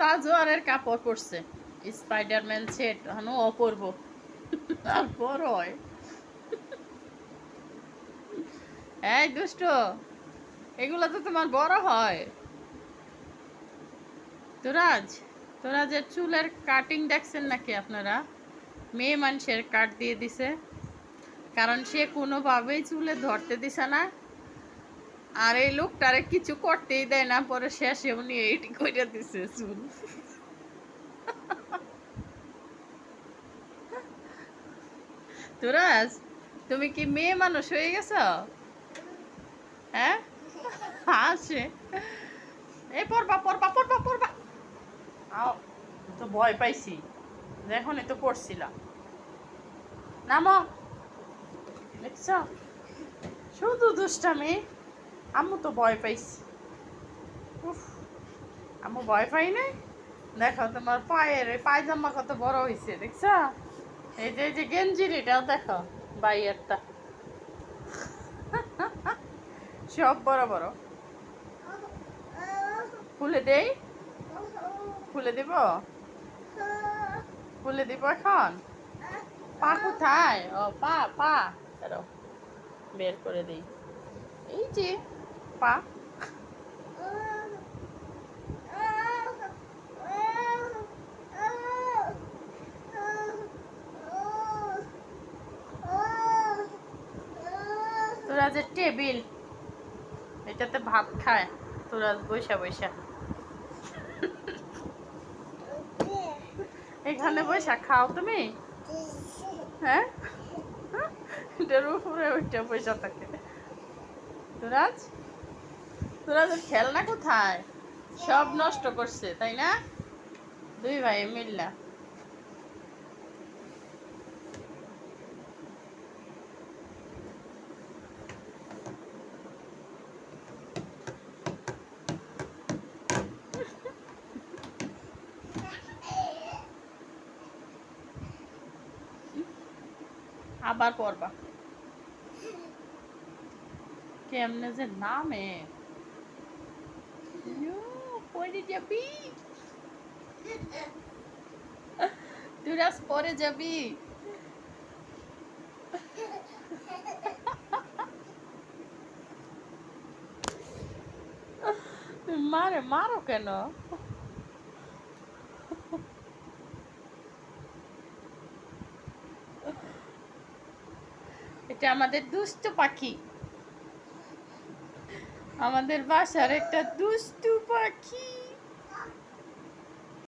তাজওয়ারের কাপড় পরছে। Spiderman set হানো, অপূর্ব। বড় হয়। এই দুষ্ট, এগুলো তো তোমার বড় হয়। তোরাজ, তোরাজের চুলের কাটিং দেখছেন নাকি আপনারা? মেয়ে মানুষের কাট দিয়ে দিছে। কারণ সে কোনোভাবেই চুলে ধরতে দিছে না। আর এই লোকটারে কিছু করতেই দেয় না, পরে শেষে উনি এইটি করে দিছে, চুল। তুরাজ, তুমি কি মেয়ে মানুষ হয়ে গেছ? হ্যাঁ? আসে এই পড়বা পড়বা পড়বা পড়বা। আও, তো ভয় পাইছি। এখনই তো পড়ছিলাম। নামো। দেখছ? শুধু দুষ্টামি। আম্মু তো ভয় পাইছি। উফ ভয় পাই নাই? দেখো তোমার পায়ের পায়জামা কত বড় হয়েছে দেখছ? এই যে এই যে গেঞ্জির এটাও দেখো বাইয়েরটা। সব বড় বড়। খুলে দেই? খুলে দিব? খুলে দিব এখন? পা কোথায়? ও, পা পা। বের করে দিই। এই যে পা। তোরা যে টেবিল, এটাতে ভাত খায়, তোরা বৈশা বৈশা এখানে বৈশা খাও তুমি? হ্যাঁ? এটার উপরে ওইটা পয়সা থাকে। তোরাজ তোরাজের খেলনা কোথায়? সব নষ্ট করছে, তাই না? দুই ভাই মিল্লা। আবার পড়বা। কেমনে যে নামে। ইয়ো, পড়ে যাবি? তুই পরে যাবি? মারে মারো কেন? এটা আমাদের দুষ্ট পাখি। আমাদের বাসার একটা দুষ্টু পাখি।